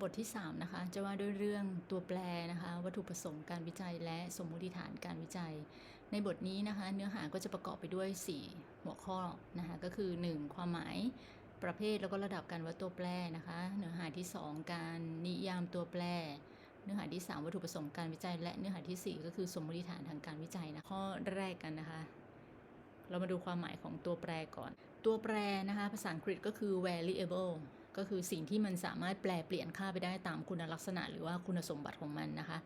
บทที่ 3 นะคะ จะว่าด้วยเรื่องตัวแปรนะคะ วัตถุประสงค์การวิจัย และสมมุติฐานการวิจัย ในบทนี้นะคะ เนื้อหาก็จะประกอบไปด้วย 4 หัวข้อนะคะ ก็คือ 1. ความหมายประเภทแล้วก็ระดับการวัดตัวแปรนะคะ เนื้อหาที่ 2 การนิยามตัวแปร เนื้อหาที่ 3 วัตถุประสงค์การวิจัย และเนื้อหาที่ 4 ก็คือสมมติฐานทางการวิจัยนะข้อแรกกันนะคะ เรามาดูความหมายของตัวแปรก่อน ตัวแปรนะคะ ภาษาอังกฤษก็คือ variable ก็คือสิ่งที่มันสามารถแปลเปลี่ยนค่าไปได้ตามคุณลักษณะ หรือว่าคุณสมบัติของมันนะคะ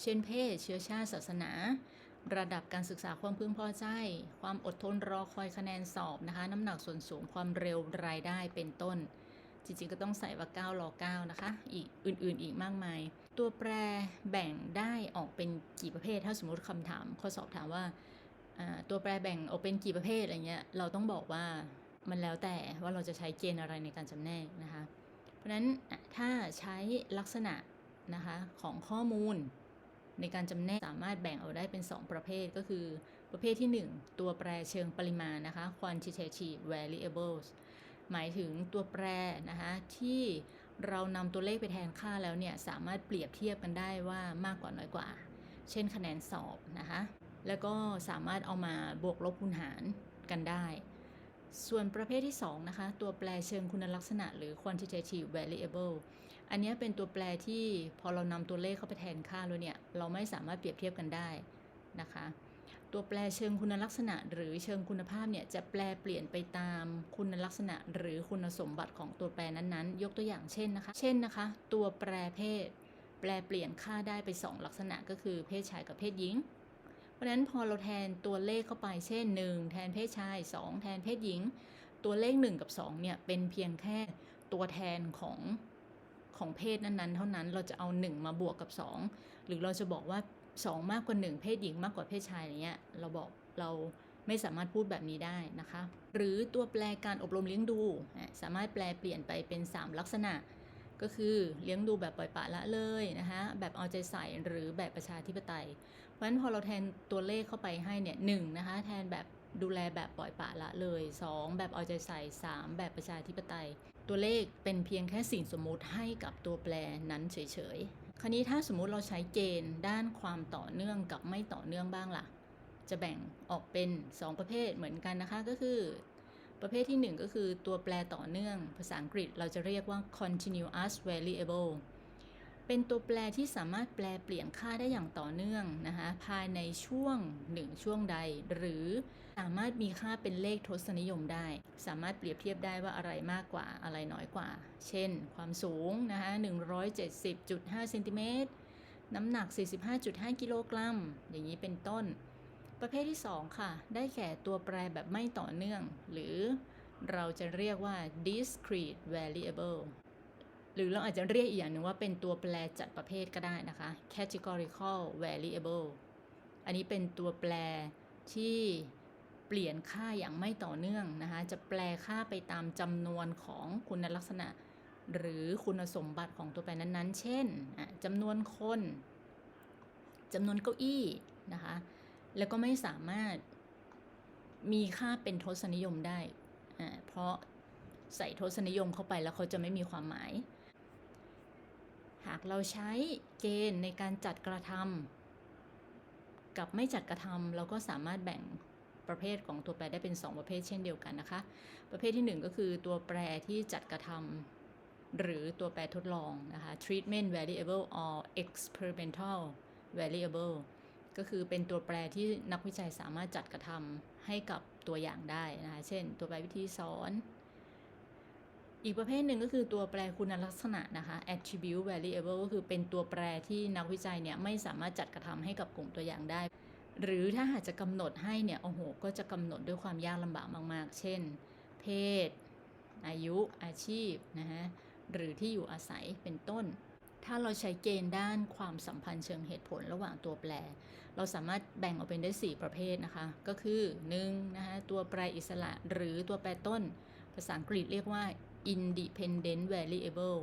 เช่นเพศ เชื้อชาติศาสนา ระดับการศึกษาความพึงพอใจ ความอดทนรอคอยคะแนนสอบนะคะ น้ำหนักส่วนสูงความเร็วรายได้เป็นต้น จริงๆ ก็ต้องใส่ว่า 9รอ9นะคะ อีกอื่นๆ อีกมากมาย ตัวแปรแบ่งได้ออกเป็นกี่ประเภท ถ้าสมมติคำถามข้อสอบถามว่าอ่าตัวแปรแบ่งออกเป็นกี่ประเภทอะไรเงี้ย เราต้องบอกว่า มันแล้วแต่ว่าเราจะใช้เกณฑ์อะไรในการจำแนกนะคะ เพราะนั้นถ้าใช้ลักษณะนะคะของข้อมูลในการจำแนกสามารถแบ่งเอาได้เป็น 2 ประเภทก็คือประเภทที่ 1 ตัวแปรเชิงปริมาณนะคะ quantitative variables หมายถึงตัวแปรนะคะที่เรานำตัวเลขไปแทนค่าแล้วเนี่ย สามารถเปรียบเทียบกันได้ว่ามากกว่าน้อยกว่า เช่นคะแนนสอบนะคะ แล้วก็สามารถเอามาบวกลบคูณหารกันได้ ส่วนประเภทที่2นะคะตัวแปรเชิงคุณลักษณะ หรือ quantitative variable อันนี้เป็นตัวแปรที่พอเรานำตัวเลขเข้าไปแทนค่าแล้วเนี่ยเราไม่สามารถเปรียบเทียบกันได้นะคะ ตัวแปรเชิงคุณลักษณะ หรือเชิงคุณภาพเนี่ยจะแปลเปลี่ยนไปตามคุณลักษณะ หรือคุณสมบัติของตัวแปรนั้นๆ ยกตัวอย่างเช่นนะคะ เช่นนะคะ ตัวแปรเพศ แปลเปลี่ยนค่าได้ไป 2 ลักษณะก็คือเพศชายกับเพศหญิง ราะฉะนั้นพอเราแทนตัวเลขเข้าไปเช่น 1 แทนเพศชาย 2 แทนเพศหญิง ตัวเลข 1 กับ 2 เนี่ย เป็นเพียงแค่ตัวแทนของของเพศนั้นๆ เท่านั้นเราจะเอา 1 มาบวกกับ 2 หรือเราจะบอกว่า 2 มากกว่า 1 เพศหญิงมากกว่าเพศชายอย่างเงี้ยเราบอกเราไม่สามารถพูดแบบนี้ได้นะคะ หรือตัวแปลการอบรมเลี้ยงดู สามารถแปลเปลี่ยนไปเป็น 3 ลักษณะ ก็คือเลี้ยงดูแบบปล่อยปละละเลยนะคะแบบเอาใจใส่หรือแบบประชาธิปไตย ราะฉะนั้นพอเราแทนตัวเลขเข้าไปให้เนี่ยหนึ่งนะคะแทนแบบดูแลแบบปล่อยปละละเลย 2 แบบเอาใจใส่ 3 แบบประชาธิปไตย ตัวเลขเป็นเพียงแค่สิ่งสมมุติให้กับตัวแปรนั้นเฉยๆ คราวนี้ถ้าสมมุติเราใช้เกณฑ์ด้านความต่อเนื่องกับไม่ต่อเนื่องบ้างล่ะ จะแบ่งออกเป็น 2 ประเภทเหมือนกันนะคะก็คือ ประเภทที่ 1 ก็คือตัวแปรต่อเนื่อง ภาษาอังกฤษเราจะเรียกว่า continuous variable เป็นตัวแปรที่สามารถแปลเปลี่ยนค่าได้อย่างต่อเนื่องนะคะภายในช่วงหนึ่งช่วงใด หรือสามารถมีค่าเป็นเลขทศนิยมได้ สามารถเปรียบเทียบได้ว่าอะไรมากกว่าอะไรน้อยกว่า เช่น ความสูงนะคะ170.5เซนติเมตรน้ำหนัก 45.5 กิโลกรัม อย่างนี้เป็นต้น ประเภทที่ 2 ค่ะ ได้แก่ตัวแปรแบบไม่ต่อเนื่อง หรือเราจะเรียกว่า discrete variable หรือเราอาจจะเรียกอีกอย่างหนึ่งว่าเป็นตัวแปรจัดประเภทก็ได้นะคะ categorical variable อันนี้เป็นตัวแปรที่เปลี่ยนค่าอย่างไม่ต่อเนื่องนะคะ จะแปลค่าไปตามจำนวนของคุณลักษณะ หรือคุณสมบัติของตัวแปรนั้นๆ เช่นจำนวนคนจำนวนเก้าอี้นะคะ แล้วก็ไม่สามารถมีค่าเป็นทศนิยมได้ เพราะใส่ทศนิยมเข้าไปแล้วเขาจะไม่มีความหมาย หากเราใช้เกณฑ์ในการจัดกระทำกับไม่จัดกระทำเราก็สามารถแบ่งประเภทของตัวแปรได้เป็น 2 ประเภทเช่นเดียวกันนะคะ ประเภทที่ 1 ก็คือตัวแปรที่จัดกระทำหรือตัวแปรทดลองนะคะ treatment variable or experimental variable ก็คือเป็นตัวแปรที่นักวิจัยสามารถจัดกระทำให้กับตัวอย่างได้นะคะ เช่น ตัวแปรวิธีสอน อีกประเภทหนึ่งก็คือตัวแปรคุณลักษณะนะคะ attribute variable ก็คือเป็นตัวแปรที่นักวิจัยเนี่ยไม่สามารถจัดกระทำให้กับกลุ่มตัวอย่างได้ หรือถ้าหากจะกำหนดให้เนี่ยโอ้โหก็จะกำหนดด้วยความยากลำบากมาก ๆ เช่น เพศ อายุ อาชีพนะฮะหรือที่อยู่อาศัยเป็นต้น ถ้าเราใช้เกณฑ์ด้านความสัมพันธ์เชิงเหตุผลระหว่างตัวแปร เราสามารถแบ่งออกเป็นได้ 4 ประเภทนะคะ ก็คือ1นะคะตัวแปรอิสระหรือตัวแปรต้น ภาษาอังกฤษเรียกว่า independent variable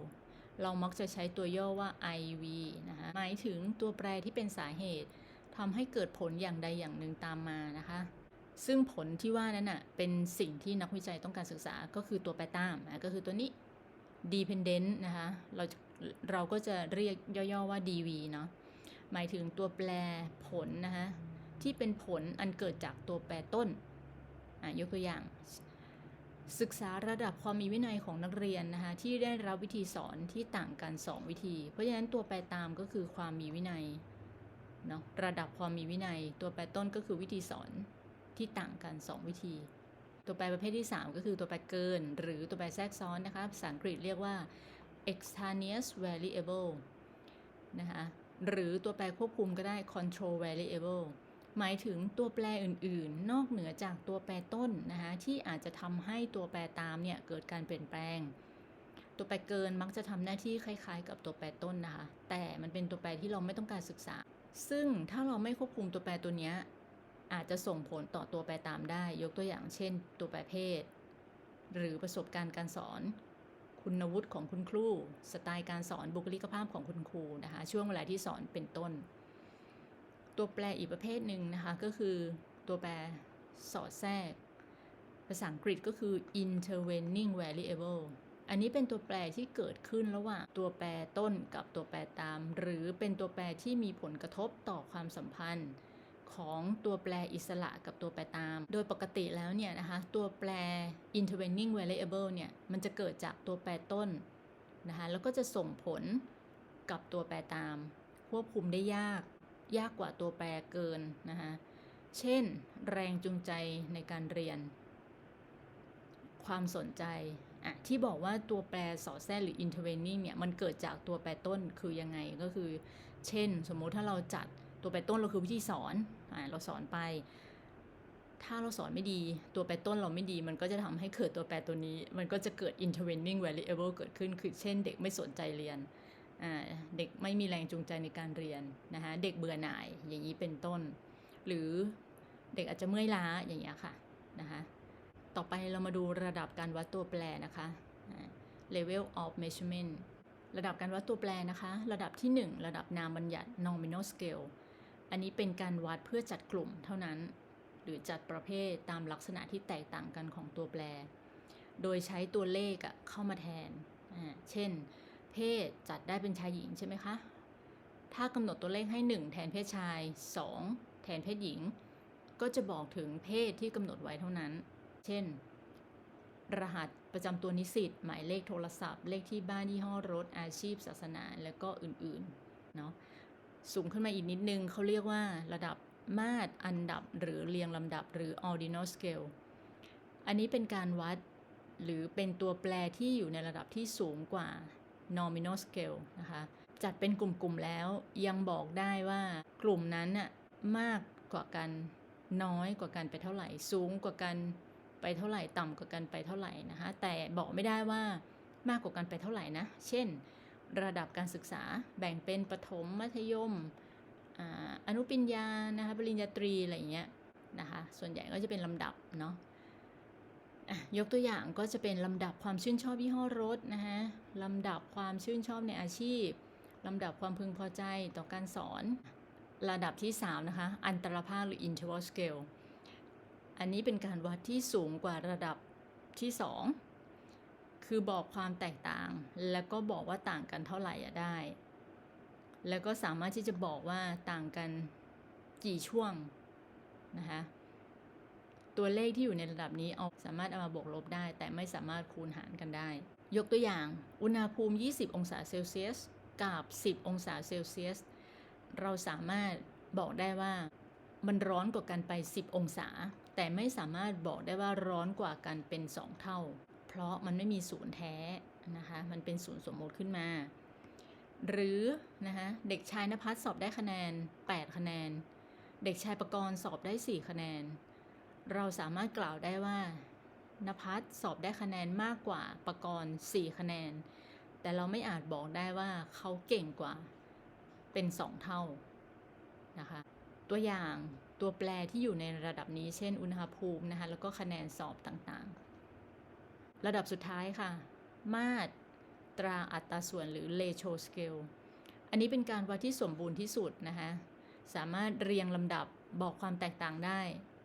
เรามักจะใช้ตัวย่อว่า IV นะคะหมายถึงตัวแปรที่เป็นสาเหตุทำให้เกิดผลอย่างใดอย่างหนึ่งตามมานะคะ ซึ่งผลที่ว่านั้นอะเป็นสิ่งที่นักวิจัยต้องการศึกษาก็คือตัวแปรตามนะก็คือตัวนี้ dependent นะคะเราเราก็จะเรียกย่อๆว่า dv เนาะหมายถึงตัวแปรผลนะคะที่เป็นผลอันเกิดจากตัวแปรต้นอะยกตัวอย่าง ศึกษาระดับความมีวินัยของนักเรียนนะคะที่ได้รับวิธีสอนที่ต่างกัน 2 วิธี เพราะฉะนั้นตัวแปรตามก็คือความมีวินัยเนาะระดับความมีวินัย ตัวแปรต้นก็คือวิธีสอนที่ต่างกัน 2 วิธี ตัวแปรประเภทที่ 3 ก็คือตัวแปรเกิน หรือตัวแปรแทรกซ้อนนะคะภาษาอังกฤษเรียกว่า extraneous variable นะคะหรือตัวแปรควบคุมก็ได้ control variable หมายถึงตัวแปรอื่นๆ นอกเหนือจากตัวแปรต้นนะคะที่อาจจะทำให้ตัวแปรตามเนี่ยเกิดการเปลี่ยนแปลง ตัวแปรเกินมักจะทำหน้าที่คล้าย ๆ กับตัวแปรต้นนะคะแต่มันเป็นตัวแปรที่เราไม่ต้องการศึกษา ซึ่งถ้าเราไม่ควบคุมตัวแปรตัวนี้อาจจะส่งผลต่อตัวแปรตามได้ ยกตัวอย่างเช่น ตัวแปรเพศ หรือประสบการณ์การสอน คุณวุฒิของคุณครู สไตล์การสอนบุคลิกภาพของคุณครูนะคะ ช่วงเวลาที่สอนเป็นต้น ตัวแปรอีกประเภทหนึ่งนะคะก็คือตัวแปรสอดแทรก ภาษาอังกฤษก็คือ intervening variable อันนี้เป็นตัวแปรที่เกิดขึ้นระหว่างตัวแปรต้นกับตัวแปรตาม หรือเป็นตัวแปรที่มีผลกระทบต่อความสัมพันธ์ ของตัวแปรอิสระกับตัวแปรตาม โดยปกติแล้วเนี่ยนะคะตัวแปร intervening variable เนี่ยมันจะเกิดจากตัวแปรต้นนะคะแล้วก็จะส่งผลกับตัวแปรตาม ควบคุมได้ยาก ยากกว่าตัวแปรเกินนะคะเช่น แรงจูงใจในการเรียน ความสนใจอะที่บอกว่าตัวแปรสอดแทรกหรือ intervening เนี่ย มันเกิดจากตัวแปรต้นคือยังไงก็คือ เช่น สมมุติถ้าเราจัดตัวแปรต้นเราคือวิธีสอนอเราสอนไป ถ้าเราสอนไม่ดี ตัวแปรต้นเราไม่ดี มันก็จะทำให้เกิดตัวแปรตัวนี้ มันก็จะเกิด intervening variable เกิดขึ้น คือเช่นเด็กไม่สนใจเรียน เด็กไม่มีแรงจูงใจในการเรียนนะคะเด็กเบื่อหน่ายอย่างนี้เป็นต้น หรือเด็กอาจจะเมื่อยล้าอย่างเงี้ยค่ะนะคะต่อไปเรามาดูระดับการวัดตัวแปรนะคะ level of measurement ระดับการวัดตัวแปรนะคะ ระดับที่ 1 ระดับนามบัญญัติ nominal scale อันนี้เป็นการวัดเพื่อจัดกลุ่มเท่านั้น หรือจัดประเภทตามลักษณะที่แตกต่างกันของตัวแปร โดยใช้ตัวเลขเข้ามาแทน เช่น เพศจัดได้เป็นชายหญิงใช่ไหมคะ ถ้ากำหนดตัวเลขให้ 1 แทนเพศชาย 2 แทนเพศหญิง ก็จะบอกถึงเพศที่กำหนดไว้เท่านั้น เช่น รหัสประจำตัวนิสิตหมายเลขโทรศัพท์ เลขที่บ้านยี่ห้อรถอาชีพ ศาสนา และก็อื่นๆ เนาะสูงขึ้นมาอีกนิดนึงเขาเรียกว่าระดับมาตรอันดับหรือเรียงลำดับหรือ ordinal scale อันนี้เป็นการวัดหรือเป็นตัวแปรที่อยู่ในระดับที่สูงกว่า nominal scale นะคะ จัดเป็นกลุ่มๆแล้วยังบอกได้ว่ากลุ่มนั้นน่ะมากกว่ากันน้อยกว่ากันไปเท่าไหร่ สูงกว่ากันไปเท่าไหร่ ต่ำกว่ากันไปเท่าไหร่นะคะ แต่บอกไม่ได้ว่ามากกว่ากันไปเท่าไหร่นะ เช่น ระดับการศึกษาแบ่งเป็นประถมมัธยมอนุปริญญานะคะปริญญาตรีอะไรอย่างเงี้ยนะคะ ส่วนใหญ่ก็จะเป็นลำดับเนาะ ยกตัวอย่างก็จะเป็นลำดับความชื่นชอบยี่ห้อรถนะคะลำดับความชื่นชอบในอาชีพลำดับความพึงพอใจต่อการสอน ระดับที่ 3 นะคะ อันตรภาคหรือ interval scale อันนี้เป็นการวัดที่สูงกว่าระดับที่ 2 คือบอกความแตกต่าง แล้วก็บอกว่าต่างกันเท่าไหร่ได้ แล้วก็สามารถที่จะบอกว่าต่างกันกี่ช่วงนะคะ ตัวเลขที่อยู่ในระดับนี้เอาสามารถเอามาบวกลบได้ แต่ไม่สามารถคูณหารกันได้ ยกตัวอย่าง อุณหภูมิ 20 องศาเซลเซียสกับ 10 องศาเซลเซียส เราสามารถบอกได้ว่ามันร้อนกว่ากันไป 10 องศา แต่ไม่สามารถบอกได้ว่าร้อนกว่ากันเป็น 2 เท่า เพราะมันไม่มีศูนย์แท้นะคะ มันเป็นศูนย์สมมติขึ้นมา หรือนะคะเด็กชายนภัสสอบได้คะแนน 8 คะแนน เด็กชายประกรณ์สอบได้ 4 คะแนน เราสามารถกล่าวได้ว่านภัสสอบได้คะแนนมากกว่าประกรณ์4คะแนน แต่เราไม่อาจบอกได้ว่าเขาเก่งกว่าเป็น 2 เท่านะคะตัวอย่างตัวแปรที่อยู่ในระดับนี้เช่น อุณหภูมินะคะแล้วก็คะแนนสอบต่างๆ ระดับสุดท้ายค่ะ มาตราอัตราส่วนหรือ ratio scale อันนี้เป็นการวัดที่สมบูรณ์ที่สุดนะคะสามารถเรียงลำดับบอกความแตกต่างได้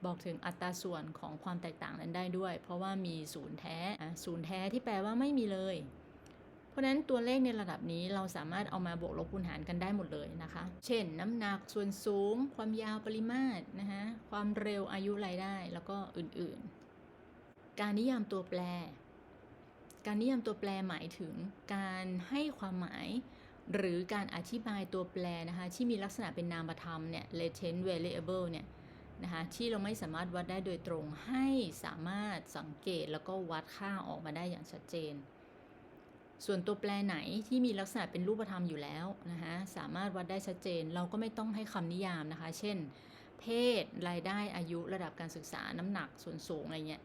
บอกถึงอัตราส่วนของความแตกต่างนั้นได้ด้วย เพราะว่ามีศูนย์แท้ศูนย์แท้ที่แปลว่าไม่มีเลย เพราะฉะนั้นตัวเลขในระดับนี้เราสามารถเอามาบวกลบคูณหารกันได้หมดเลยนะคะ เช่น น้ำหนักส่วนสูง ความยาวปริมาตรนะคะความเร็วอายุรายได้ แล้วก็อื่นๆ การนิยามตัวแปร การนิยามตัวแปรหมายถึงการให้ความหมายหรือการอธิบายตัวแปรนะคะที่มีลักษณะเป็นนามธรรมเนี่ย latent variable เนี่ย นะคะที่เราไม่สามารถวัดได้โดยตรงให้สามารถสังเกตแล้วก็วัดค่าออกมาได้อย่างชัดเจน ส่วนตัวแปรไหนที่มีลักษณะเป็นรูปธรรมอยู่แล้วนะคะสามารถวัดได้ชัดเจน เราก็ไม่ต้องให้คำนิยามนะคะ เช่น เพศ รายได้อายุระดับการศึกษาน้ำหนักส่วนสูงอะไรเงี้ย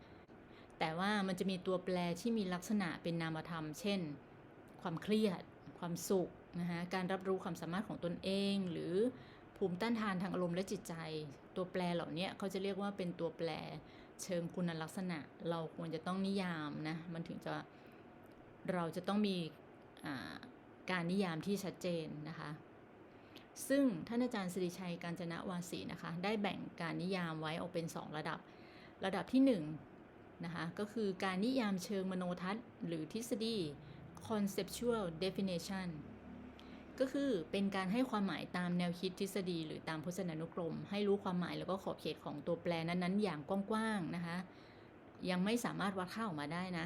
แต่ว่ามันจะมีตัวแปรที่มีลักษณะเป็นนามธรรม เช่น ความเครียด ความสุขนะคะการรับรู้ความสามารถของตนเอง หรือภูมิต้านทานทางอารมณ์และจิตใจ ตัวแปรเหล่านี้เขาจะเรียกว่าเป็นตัวแปรเชิงคุณลักษณะ เราควรจะต้องนิยามนะ มันถึงจะเราจะต้องมีการนิยามที่ชัดเจนนะคะ ซึ่งท่านอาจารย์สิริชัยการจนะวาสีนะคะ ได้แบ่งการนิยามไว้ออกเป็น 2 ระดับ ระดับที่1นะคะก็คือการนิยามเชิงมโนทัศน์ หรือทฤษฎี conceptual definition ก็คือเป็นการให้ความหมายตามแนวคิดทฤษฎี หรือตามพจนานุกรม ให้รู้ความหมายแล้วก็ขอบเขตของตัวแปรนั้นๆ อย่างกว้างๆนะคะ ยังไม่สามารถวัดค่าออกมาได้นะ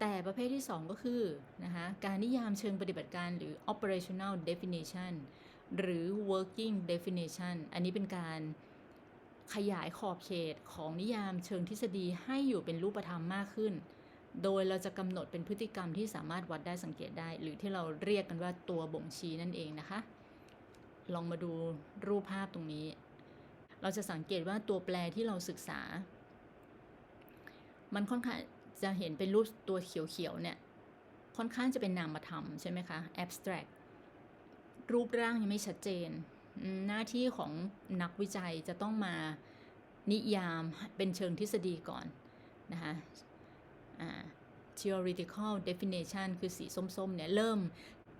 แต่ประเภทที่ 2 ก็คือนะคะการนิยามเชิงปฏิบัติการหรือ operational definition หรือ working definition อันนี้เป็นการขยายขอบเขตของนิยามเชิงทฤษฎีให้อยู่เป็นรูปธรรมมากขึ้น โดยเราจะกำหนดเป็นพฤติกรรมที่สามารถวัดได้สังเกตได้ หรือที่เราเรียกกันว่าตัวบ่งชี้นั่นเองนะคะ ลองมาดูรูปภาพตรงนี้ เราจะสังเกตว่าตัวแปรที่เราศึกษา มันค่อนข้างจะเห็นเป็นรูปตัวเขียวๆเนี่ยค่อนข้างจะเป็นนามธรรมใช่ไหมคะ abstract รูปร่างยังไม่ชัดเจน หน้าที่ของนักวิจัยจะต้องมานิยามเป็นเชิงทฤษฎีก่อนนะคะ theoretical definition คือสีส้มๆเนี่ยเริ่ม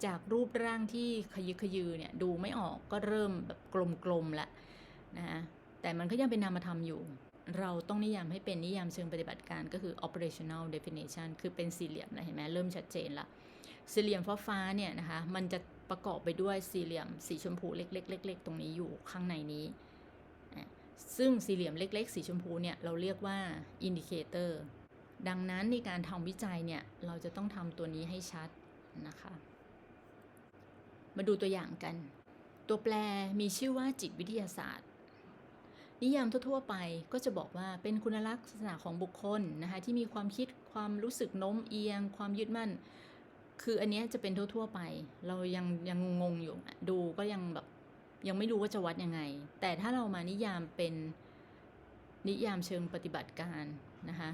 จากรูปร่างที่ขยึกขยือเนี่ยดูไม่ออกก็เริ่มแบบกลมๆละนะคะแต่มันก็ยังเป็นนามธรรมอยู่ เราต้องนิยามให้เป็นนิยามเชิงปฏิบัติการก็คือ operational definition คือเป็นสี่เหลี่ยมนะเห็นไหมเริ่มชัดเจนละสี่เหลี่ยมฟ้าๆเนี่ยนะคะมันจะประกอบไปด้วยสี่เหลี่ยมสีชมพูเล็กๆๆ ตรงนี้อยู่ข้างในนี้ ซึ่งสี่เหลี่ยมเล็ก ๆ สีชมพูเนี่ยเราเรียกว่า indicator ดังนั้นในการทำวิจัยเนี่ยเราจะต้องทำตัวนี้ให้ชัดนะคะ มาดูตัวอย่างกัน ตัวแปรมีชื่อว่าจิตวิทยาศาสตร์ นิยามทั่วๆไปก็จะบอกว่าเป็นคุณลักษณะของบุคคลนะคะที่มีความคิดความรู้สึกโน้มเอียง ความยึดมั่น คืออันนี้จะเป็นทั่วๆไป เรายังยังงงอยู่ดูก็ยังแบบยังไม่รู้ว่าจะวัดยังไง แต่ถ้าเรามานิยามเป็นนิยามเชิงปฏิบัติการนะคะ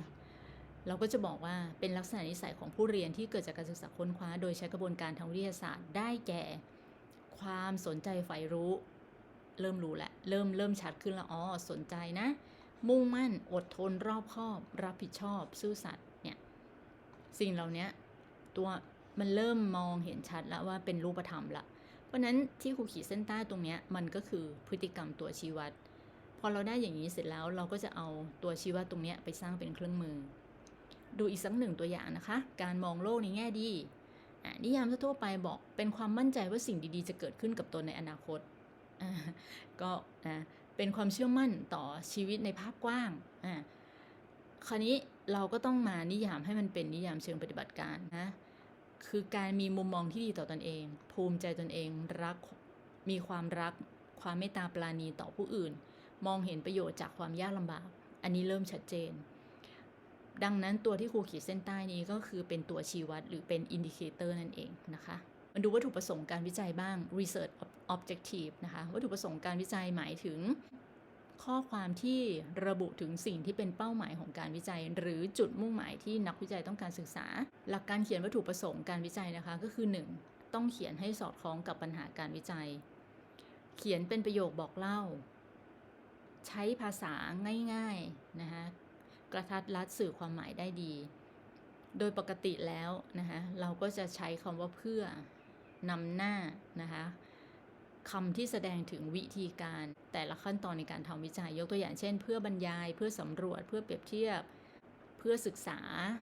เราก็จะบอกว่าเป็นลักษณะนิสัยของผู้เรียนที่เกิดจากการศึกษาค้นคว้า โดยใช้กระบวนการทางวิทยาศาสตร์ ได้แก่ ความสนใจใฝ่รู้ เริ่มรู้แหละ เริ่มเริ่มชัดขึ้นแล้วอ๋อสนใจนะ มุ่งมั่นอดทนรอบคอบ รับผิดชอบ ซื่อสัตย์เนี่ยสิ่งเหล่านี้ตัวมันเริ่มมองเห็นชัดแล้วว่าเป็นรูปธรรมละเพราะนั้นที่ครูขีดเส้นใต้ตรงนี้มันก็คือพฤติกรรมตัวชี้วัดพอเราได้อย่างนี้เสร็จแล้วเราก็จะเอาตัวชี้วัดตรงนี้ไปสร้างเป็นเครื่องมือ ดูอีกสักหนึ่งตัวอย่างนะคะ การมองโลกในแง่ดีนิยามทั่วไปบอกเป็นความมั่นใจว่าสิ่งดีๆ จะเกิดขึ้นกับตนในอนาคตก็เป็นความเชื่อมั่นต่อชีวิตในภาพกว้างคราวนี้เราก็ต้องมานิยามให้มันเป็นนิยามเชิงปฏิบัติการนะคือการมีมุมมองที่ดีต่อตอนเอง ภูมิใจตนเองรักมีความรัก ความเมตตาปราณีต่อผู้อื่น มองเห็นประโยชน์จากความยากลำบาก อันนี้เริ่มชัดเจน ดังนั้นตัวที่ครูขีดเส้นใต้นี้ก็คือเป็นตัวชี้วัดหรือเป็นอินดิเคเตอร์นั่นเองนะคะมาดูวัตถุประสงค์การวิจัยบ้าง research objective นะคะวัตถุประสงค์การวิจัยหมายถึง ข้อความที่ระบุถึงสิ่งที่เป็นเป้าหมายของการวิจัย หรือจุดมุ่งหมายที่นักวิจัยต้องการศึกษา หลักการเขียนวัตถุประสงค์การวิจัยนะคะก็คือ 1. ต้องเขียนให้สอดคล้องกับปัญหาการวิจัย เขียนเป็นประโยคบอกเล่า ใช้ภาษาง่ายๆนะคะ กระทัดรัดสื่อความหมายได้ดี โดยปกติแล้วนะคะเราก็จะใช้คำว่าเพื่อนำหน้านะคะคำที่แสดงถึงวิธีการแต่ละขั้นตอนในการทำวิจัยยกตัวอย่างเช่น เพื่อบรรยาย เพื่อสำรวจ เพื่อเปรียบเทียบ เพื่อศึกษา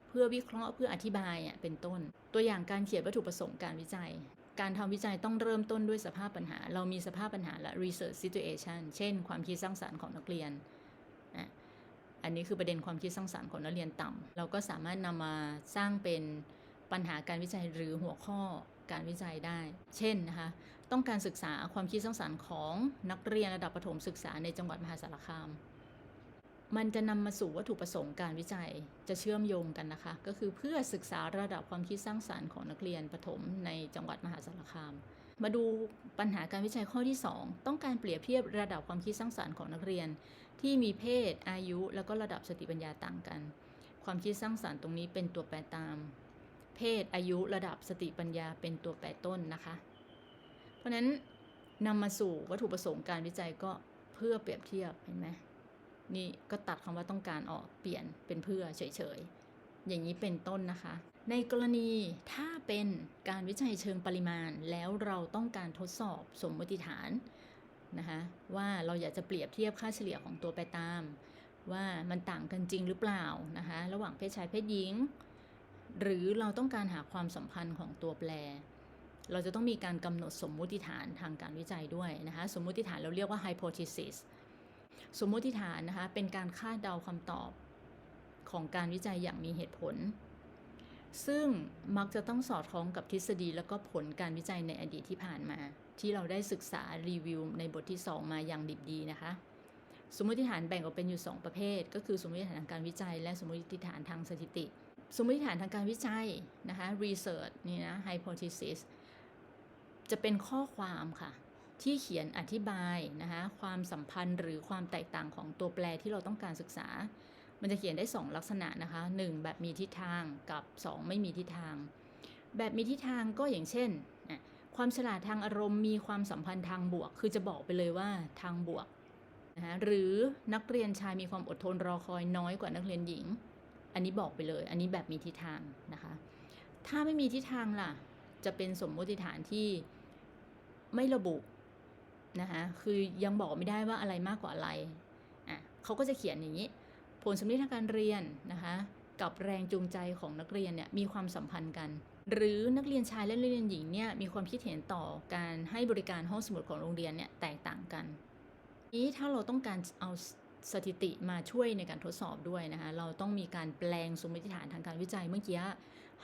เพื่อวิเคราะห์ เพื่ออธิบายเป็นต้น ตัวอย่างการเขียนวัตถุประสงค์การวิจัย การทำวิจัยต้องเริ่มต้นด้วยสภาพปัญหา เรามีสภาพปัญหาและ research situation เช่น ความคิดสร้างสารรค์ของนักเรียน อันนี้คือประเด็นความคิดสร้างสารรค์ของนักเรียนต่ำเราก็สามารถนำมาสร้างเป็นปัญหาการวิจัยหรือหัวข้อการวิจัยได้ เช่นนะคะ ต้องการศึกษาความคิดสร้างสรรค์ของนักเรียนระดับประถมศึกษาในจังหวัดมหาสารคาม มันจะนำมาสู่วัตถุประสงค์การวิจัยจะเชื่อมโยงกันนะคะ ก็คือเพื่อศึกษาระดับความคิดสร้างสรรค์ของนักเรียนประถมในจังหวัดมหาสารคาม มาดูปัญหาการวิจัยข้อที่ 2 ต้องการเปรียบเทียบระดับความคิดสร้างสรรค์ของนักเรียน ที่มีเพศอายุแล้วก็ระดับสติปัญญาต่างกัน ความคิดสร้างสรรค์ตรงนี้เป็นตัวแปรตาม เพศอายุระดับสติปัญญาเป็นตัวแปรต้นนะคะ เพราะฉะนั้นนำมาสู่วัตถุประสงค์การวิจัยก็เพื่อเปรียบเทียบเห็นไหมนี่ก็ตัดคำว่าต้องการออกเปลี่ยนเป็นเพื่อเฉยๆ อย่างนี้เป็นต้นนะคะ ในกรณีถ้าเป็นการวิจัยเชิงปริมาณ แล้วเราต้องการทดสอบสมมติฐาน นะคะว่าเราอยากจะเปรียบเทียบค่าเฉลี่ยของตัวแปรตาม ว่ามันต่างกันจริงหรือเปล่านะคะระหว่างเพศชายเพศหญิง หรือเราต้องการหาความสัมพันธ์ของตัวแปร เราจะต้องมีการกำหนดสมมุติฐานทางการวิจัยด้วยนะคะสมมุติฐานเราเรียกว่า hypothesis สมมุติฐานนะคะเป็นการคาดเดาคำตอบของการวิจัยอย่างมีเหตุผล ซึ่งมักจะต้องสอดคล้องกับทฤษฎีแล้วก็ผลการวิจัยในอดีตที่ผ่านมา ที่เราได้ศึกษารีวิวในบทที่ 2 มาอย่างดิบดีนะคะ สมมติฐานแบ่งออกเป็นอยู่ 2 ประเภท ก็คือสมมติฐานทางการวิจัย และสมมติฐานทางสถิติ สมมติฐานทางการวิจัยนะคะ research นี่นะ hypothesis จะเป็นข้อความค่ะที่เขียนอธิบายนะคะความสัมพันธ์หรือความแตกต่างของตัวแปรที่เราต้องการศึกษา มันจะเขียนได้ 2 ลักษณะนะคะ 1 แบบมีทิศทางกับ 2 ไม่มีทิศทาง แบบมีทิศทางก็อย่างเช่น ความฉลาดทางอารมณ์มีความสัมพันธ์ทางบวก คือจะบอกไปเลยว่าทางบวกนะคะหรือนักเรียนชายมีความอดทนรอคอยน้อยกว่านักเรียนหญิง อันนี้บอกไปเลย อันนี้แบบมีทิศทางนะคะ ถ้าไม่มีทิศทางล่ะ จะเป็นสมมติฐานที่ไม่ระบุนะคะคือยังบอกไม่ได้ว่าอะไรมากกว่าอะไรอะเขาก็จะเขียนอย่างนี้ ผลสำลิดทางการเรียนนะคะกับแรงจูงใจของนักเรียนเนี่ยมีความสัมพันธ์กัน หรือนักเรียนชายและนักเรียนหญิงเนี่ยมีความคิดเห็นต่อการให้บริการห้องสมุดของโรงเรียนเนี่ยแตกต่างกัน นี้ถ้าเราต้องการเอาสถิติมาช่วยในการทดสอบด้วยนะคะเราต้องมีการแปลงสมมติฐานทางการวิจัยเมื่อกี้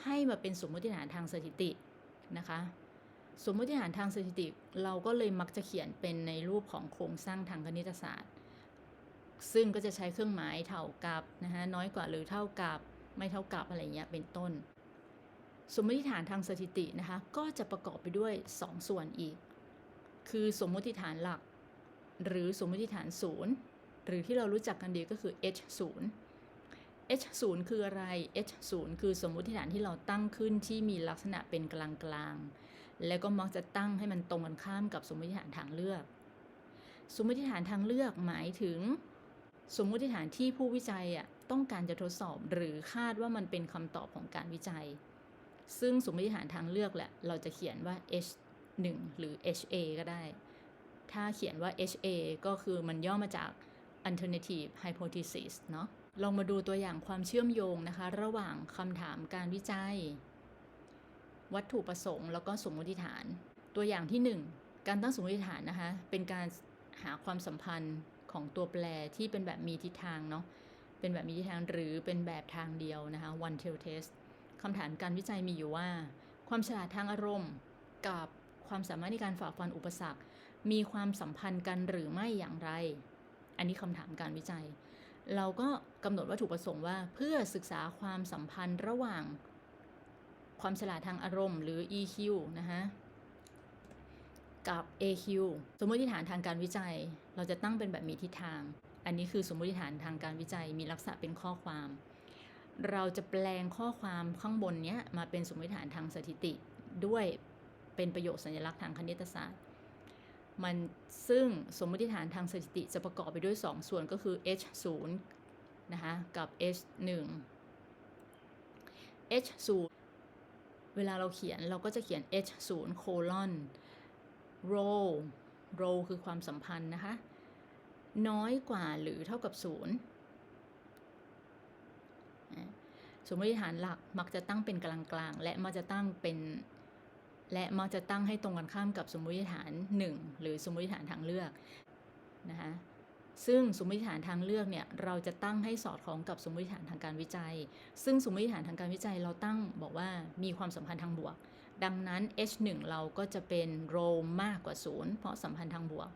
ให้มาเป็นสมมติฐานทางสถิตินะคะสมมติฐานทางสถิติเราก็เลยมักจะเขียนเป็นในรูปของโครงสร้างทางคณิตศาสตร์ ซึ่งก็จะใช้เครื่องหมายเท่ากับนะคะน้อยกว่าหรือเท่ากับไม่เท่ากับอะไรเงี้ยเป็นต้น สมมติฐานทางสถิตินะคะก็จะประกอบไปด้วย 2ส่วนอีก คือสมมติฐานหลัก หรือสมมติฐานศูนย์หรือที่เรารู้จักกันดีก็คือ h 0 h 0คืออะไร h 0คือสมมติฐานที่เราตั้งขึ้นที่มีลักษณะเป็นกลางกลางแล้วก็มักจะตั้งให้มันตรงกันข้ามกับสมมติฐานทางเลือก สมมติฐานทางเลือกหมายถึง สมมติฐานที่ผู้วิจัยอะต้องการจะทดสอบหรือคาดว่ามันเป็นคำตอบของการวิจัย ซึ่งสมมติฐานทางเลือกแหละ เราจะเขียนว่า H 1หรือ HA ก็ได้ ถ้าเขียนว่า HA ก็คือมันย่อมาจาก alternative hypothesis เนาะลองมาดูตัวอย่างความเชื่อมโยงนะคะ ระหว่างคำถามการวิจัย วัตถุประสงค์แล้วก็สมมติฐาน ตัวอย่างที่ 1 การตั้งสมมติฐานนะคะ เป็นการหาความสัมพันธ์ ของตัวแปรที่เป็นแบบมีทิศทางเนาะเป็นแบบมีทิศทางหรือเป็นแบบทางเดียวนะคะ one tail test คำถามการวิจัยมีอยู่ว่า ความฉลาดทางอารมณ์กับความสามารถในการฝ่าฟันอุปสรรค มีความสัมพันธ์กันหรือไม่อย่างไร อันนี้คำถามการวิจัย เราก็กำหนดวัตถุประสงค์ว่าเพื่อศึกษาความสัมพันธ์ระหว่าง ความฉลาดทางอารมณ์หรือ EQ นะคะ กับ AQ สมมติฐานทางการวิจัย เราจะตั้งเป็นแบบมีทิศทาง อันนี้คือสมมติฐานทางการวิจัยมีลักษณะเป็นข้อความ เราจะแปลงข้อความข้างบนเนี้ยมาเป็นสมมติฐานทางสถิติ ด้วยเป็นประโยคสัญลักษณ์ทางคณิตศาสตร์ มันซึ่งสมมติฐานทางสถิติจะประกอบไปด้วย 2 ส่วนก็คือ h 0นะคะกับ h 1 h 0เวลาเราเขียนเราก็จะเขียน h 0 colon row row คือความสัมพันธ์นะคะ น้อยกว่าหรือเท่ากับ0สมมติฐานหลักมักจะตั้งเป็นกลางกลางๆ และมักจะตั้งเป็นและมักจะตั้งให้ตรงกันข้ามกับสมมติฐาน 1 หรือสมมติฐานทางเลือกนะคะซึ่งสมมติฐานทางเลือกเนี่ยเราจะตั้งให้สอดคล้องกับสมมติฐานทางการวิจัย ซึ่งสมมติฐานทางการวิจัยเราตั้งบอกว่ามีความสัมพันธ์ทางบวก ดังนั้น h1 เราก็จะเป็นโรมากกว่า 0 เพราะสัมพันธ์ทางบวก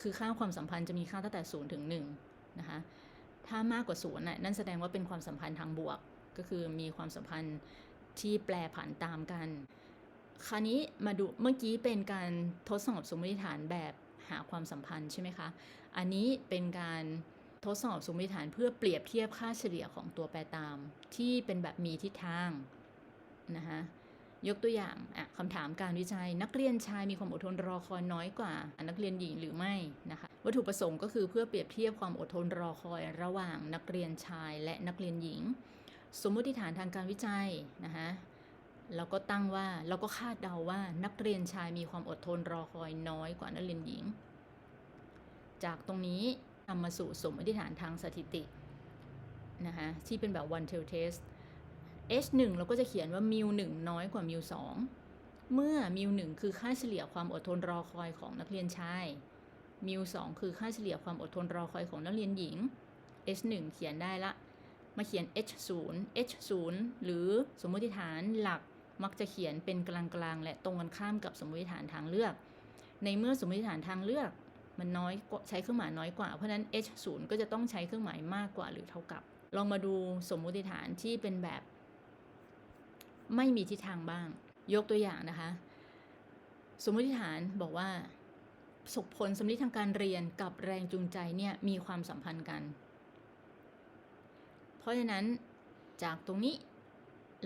คือค่าความสัมพันธ์จะมีค่าตั้งแต่ 0 ถึง 1 นะคะ ถ้ามากกว่า 0น่ะนั่นแสดงว่าเป็นความสัมพันธ์ทางบวก ก็คือมีความสัมพันธ์ที่แปรผันตามกัน คราวนี้มาดูเมื่อกี้เป็นการทดสอบสมมติฐานแบบหาความสัมพันธ์ใช่ไหมคะ อันนี้เป็นการทดสอบสมมติฐานเพื่อเปรียบเทียบค่าเฉลี่ยของตัวแปรตาม ที่เป็นแบบมีทิศทางนะคะ ยกตัวอย่างอะคำถามการวิจัย นักเรียนชายมีความอดทนรอคอยน้อยกว่า นักเรียนหญิงหรือไม่นะคะวัตถุประสงค์ก็คือเพื่อเปรียบเทียบความอดทนรอคอยระหว่างนักเรียนชายและนักเรียนหญิง สมมติฐานทางการวิจัยนะคะเราก็ตั้งว่าเราก็คาดเดาว่านักเรียนชายมีความอดทนรอคอยน้อยกว่านักเรียนหญิง จากตรงนี้นำมาสู่สมมติฐานทางสถิตินะคะที่เป็นแบบ one tail test h 1 เราก็จะเขียนว่ามิว1น้อยกว่ามิว2เมื่อมิว1คือค่าเฉลี่ยความอดทนรอคอยของนักเรียนชายมิว2คือค่าเฉลี่ยความอดทนรอคอยของนักเรียนหญิง h 1 เขียนได้ละ มาเขียน h 0 h 0 หรือสมมติฐานหลักมักจะเขียนเป็นกลางๆ และตรงกันข้ามกับสมมติฐานทางเลือก ในเมื่อสมมติฐานทางเลือกมันน้อยใช้เครื่องหมายน้อยกว่า เพราะฉะนั้น h 0ก็จะต้องใช้เครื่องหมายมากกว่าหรือเท่ากับ ลองมาดูสมมติฐานที่เป็นแบบ ไม่มีทิศทางบ้าง ยกตัวอย่างนะคะ สมมติฐานบอกว่าสผลสำลิทางการเรียนกับแรงจูงใจเนี่ยมีความสัมพันธ์กัน เพราะฉะนั้นจากตรงนี้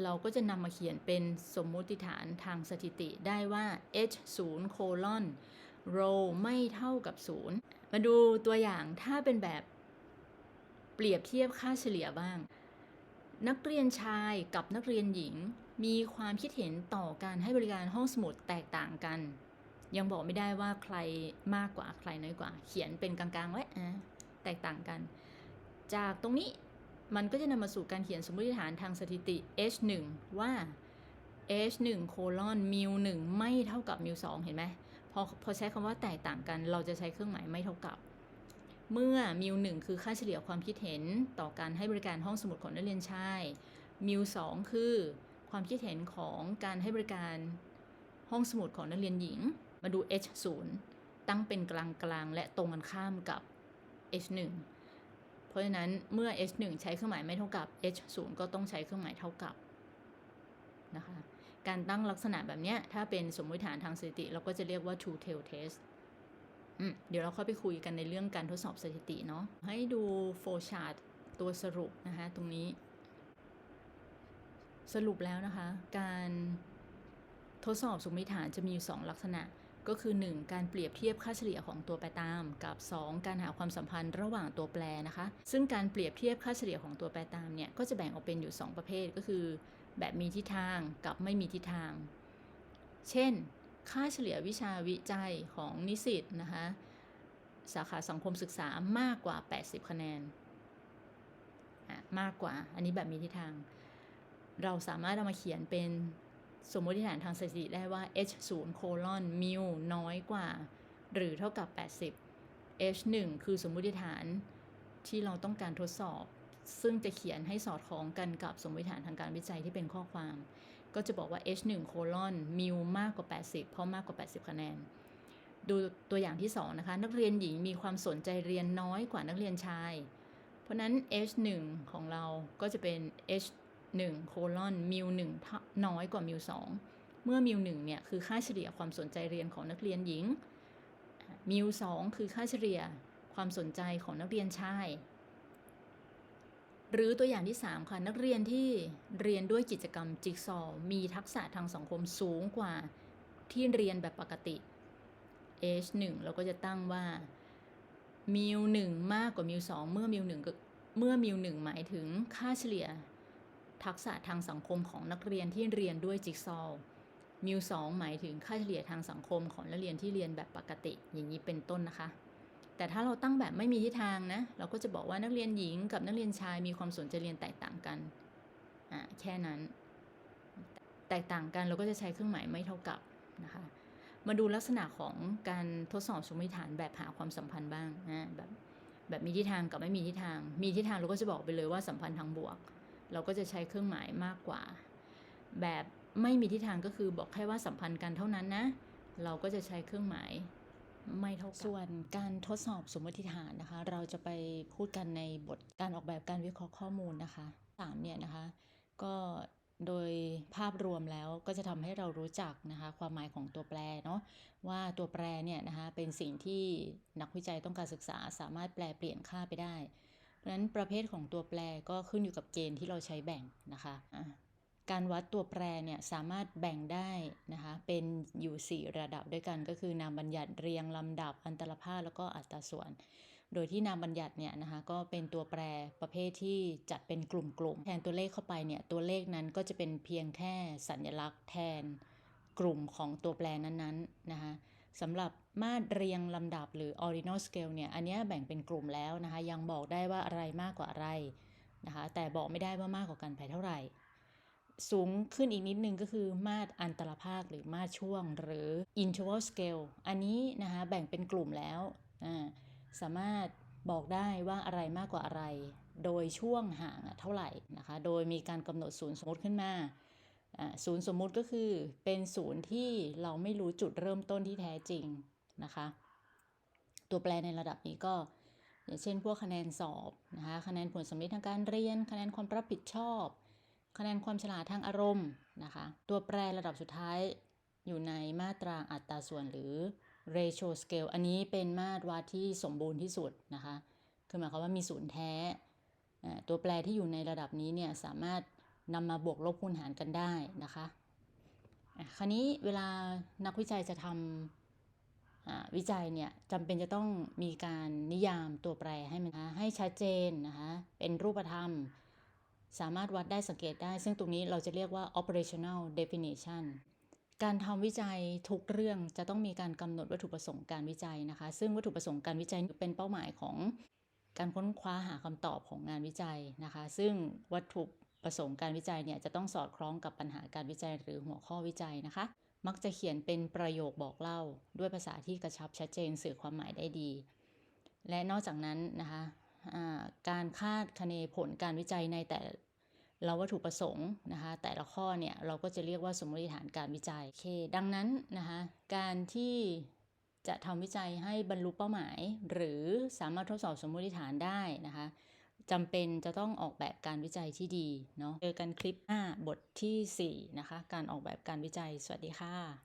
เราก็จะนำมาเขียนเป็นสมมุติฐานทางสถิติได้ว่า h 0 colon rho ไม่เท่ากับ 0 มาดูตัวอย่างถ้าเป็นแบบเปรียบเทียบค่าเฉลี่ยบ้าง นักเรียนชายกับนักเรียนหญิง มีความคิดเห็นต่อการให้บริการห้องสมุดแตกต่างกัน ยังบอกไม่ได้ว่าใครมากกว่าใครน้อยกว่า เขียนเป็นกลางๆไว้อะแตกต่างกัน จากตรงนี้มันก็จะนำมาสู่การเขียนสมมติฐานทางสถิติ h 1 ว่า h 1 โคลอนมิว1ไม่เท่ากับมิว2เห็นไหมพอพอใช้คำว่าแตกต่างกัน เราจะใช้เครื่องหมายไม่เท่ากับ เมื่อมิว1คือค่าเฉลี่ยความคิดเห็นต่อการให้บริการห้องสมุดของนักเรียนชายมิว2คือ ความคิดเห็นของการให้บริการห้องสมุดของนักเรียนหญิง มาดู h 0 ตั้งเป็นกลางกลางและตรงกันข้ามกับ h 1 เพราะฉะนั้นเมื่อ h 1 ใช้เครื่องหมายไม่เท่ากับ h 0 ก็ต้องใช้เครื่องหมายเท่ากับนะคะการตั้งลักษณะแบบนี้ถ้าเป็นสมมติฐานทางสถิติ เราก็จะเรียกว่า two tail test เดี๋ยวเราเข้าไปคุยกันในเรื่องการทดสอบสถิติเนาะให้ดู flow chart ตัวสรุปนะคะตรงนี้ สรุปแล้วนะคะ การทดสอบสมมติฐานจะมีอยู่ 2 ลักษณะ ก็คือ 1. การเปรียบเทียบค่าเฉลี่ยของตัวแปรตาม กับ 2. การหาความสัมพันธ์ระหว่างตัวแปรนะคะ ซึ่งการเปรียบเทียบค่าเฉลี่ยของตัวแปรตามเนี่ยก็จะแบ่งออกเป็นอยู่ 2 ประเภทก็คือ แบบมีทิศทางกับไม่มีทิศทาง เช่น ค่าเฉลี่ยวิชาวิจัยของนิสิตนะคะสาขาสังคมศึกษามากกว่า 80 คะแนนมากกว่า อันนี้แบบมีทิศทาง เราสามารถเอามาเขียนเป็นสมมติฐานทางสถิติได้ว่า h 0 colon mu น้อยกว่า หรือเท่ากับ 80 h 1คือสมมติฐานที่เราต้องการทดสอบ ซึ่งจะเขียนให้สอดคล้องกันกับสมมติฐานทางการวิจัยที่เป็นข้อความ ก็จะบอกว่า h 1 colon mu มากกว่า 80 เพราะมากกว่า 80 คะแนน ดูตัวอย่างที่ 2 นะคะ นักเรียนหญิงมีความสนใจเรียนน้อยกว่านักเรียนชาย เพราะนั้น h 1ของเราก็จะเป็น h 1โคลอนมิว1น้อยกว่ามิว2เมื่อมิว1เนี่ยคือค่าเฉลี่ยความสนใจเรียนของนักเรียนหญิงมิว2คือค่าเฉลี่ยความสนใจของนักเรียนชาย หรือตัวอย่างที่ 3 ค่ะ นักเรียนที่เรียนด้วยกิจกรรมจิ๊กซอว์มีทักษะทางสังคมสูงกว่าที่เรียนแบบปกติ H 1เราก็จะตั้งว่ามิว1มากกว่ามิว2เมื่อมิว1ก็เมื่อมิว1หมายถึงค่าเฉลี่ย ทักษะทางสังคมของนักเรียนที่เรียนด้วยจิ๊กซอว์มิวสองหมายถึงค่าเฉลี่ยทางสังคมของนักเรียนที่เรียนแบบปกติอย่างนี้เป็นต้นนะคะ แต่ถ้าเราตั้งแบบไม่มีทิศทางนะ เราก็จะบอกว่านักเรียนหญิงกับนักเรียนชายมีความสนใจเรียนแตกต่างกันอ่าแค่นั้น แตกต่างกันเราก็จะใช้เครื่องหมายไม่เท่ากับนะคะ มาดูลักษณะของการทดสอบสมมติฐานแบบหาความสัมพันธ์บ้างนะแบบแบบมีทิศทางกับไม่มีทิศทาง มีทิศทางเราก็จะบอกไปเลยว่าสัมพันธ์ทางบวก เราก็จะใช้เครื่องหมายมากกว่า แบบไม่มีทิศทางก็คือบอกแค่ว่าสัมพันธ์กันเท่านั้นนะ เราก็จะใช้เครื่องหมายไม่เท่ากันส่วนการทดสอบสมมติฐานนะคะ เราจะไปพูดกันในบทการออกแบบการวิเคราะห์ข้อมูลนะคะสามเนี่ยนะคะ ก็โดยภาพรวมแล้วก็จะทำให้เรารู้จักนะคะความหมายของตัวแปรเนาะว่าตัวแปรเนี่ยนะคะเป็นสิ่งที่นักวิจัยต้องการศึกษาสามารถแปลเปลี่ยนค่าไปได้ ราะฉะนั้นประเภทของตัวแปรก็ขึ้นอยู่กับเกณฑ์ที่เราใช้แบ่งนะคะะการวัดตัวแปรเนี่ยสามารถแบ่งได้นะคะเป็นอยู่ 4 ระดับด้วยกันก็คือนามบัญญัติเรียงลำดับอันตรภาคแล้วก็อัตราส่วน โดยที่นามบัญญัติเนี่ยนะคะก็เป็นตัวแปรประเภทที่จัดเป็นกลุ่มๆแทนตัวเลขเข้าไปเนี่ยตัวเลขนั้นก็จะเป็นเพียงแค่สัญลักษณ์แทนกลุ่มของตัวแปรนั้นๆนะคะ สำหรับมาตรเรียงลำดับหรือ ordinal scale เนี่ย อันนี้แบ่งเป็นกลุ่มแล้วนะคะ ยังบอกได้ว่าอะไรมากกว่าอะไรนะคะ แต่บอกไม่ได้ว่ามากกว่ากันไปเท่าไหร่ สูงขึ้นอีกนิดนึงก็คือมาตรอันตรภาคหรือมาตรช่วงหรือ interval scale อันนี้นะคะแบ่งเป็นกลุ่มแล้ว สามารถบอกได้ว่าอะไรมากกว่าอะไร โดยช่วงห่างอะเท่าไหร่นะคะ โดยมีการกำหนดศูนย์สมมติขึ้นมา ศูนย์สมมุติก็คือเป็นศูนย์ที่เราไม่รู้จุดเริ่มต้นที่แท้จริงนะคะ ตัวแปรในระดับนี้ก็ อย่างเช่นพวกคะแนนสอบนะคะคะแนนผลสำเร็จทางการเรียน คะแนนความรับผิดชอบ คะแนนความฉลาดทางอารมณ์นะคะ ตัวแปรระดับสุดท้ายอยู่ในมาตราอัตราส่วนหรือ ratio scale อันนี้เป็นมาตรวัดที่สมบูรณ์ที่สุดนะคะ คือหมายความว่ามีศูนย์แท้ ตัวแปรที่อยู่ในระดับนี้เนี่ยสามารถ นำมาบวกลบคูณหารกันได้นะคะคราวนี้เวลานักวิจัยจะทำวิจัยเนี่ยจำเป็นจะต้องมีการนิยามตัวแปรให้มันให้ชัดเจนนะคะเป็นรูปธรรม สามารถวัดได้สังเกตได้ ซึ่งตรงนี้เราจะเรียกว่า operational definition การทำวิจัยทุกเรื่องจะต้องมีการกำหนดวัตถุประสงค์การวิจัยนะคะ ซึ่งวัตถุประสงค์การวิจัยเป็นเป้าหมายของการค้นคว้าหาคำตอบของงานวิจัยนะคะ ซึ่งวัตถุ ประสงค์การวิจัยเนี่ยจะต้องสอดคล้องกับปัญหาการวิจัยหรือหัวข้อวิจัยนะคะ มักจะเขียนเป็นประโยคบอกเล่า ด้วยภาษาที่กระชับชัดเจนสื่อความหมายได้ดี และนอกจากนั้นนะคะการคาดคะเนผลการวิจัยในแต่เราวัตถุประสงค์นะคะแต่ละข้อเนี่ยเราก็จะเรียกว่าสมมติฐานการวิจัยโอเค ดังนั้นนะคะการที่จะทำวิจัยให้บรรลุเป้าหมาย หรือสามารถทดสอบสมมติฐานได้นะคะ จำเป็นจะต้องออกแบบการวิจัยที่ดีเนาะเจอกันคลิปหน้าบทที่ 4 นะคะ การออกแบบการวิจัยสวัสดีค่ะ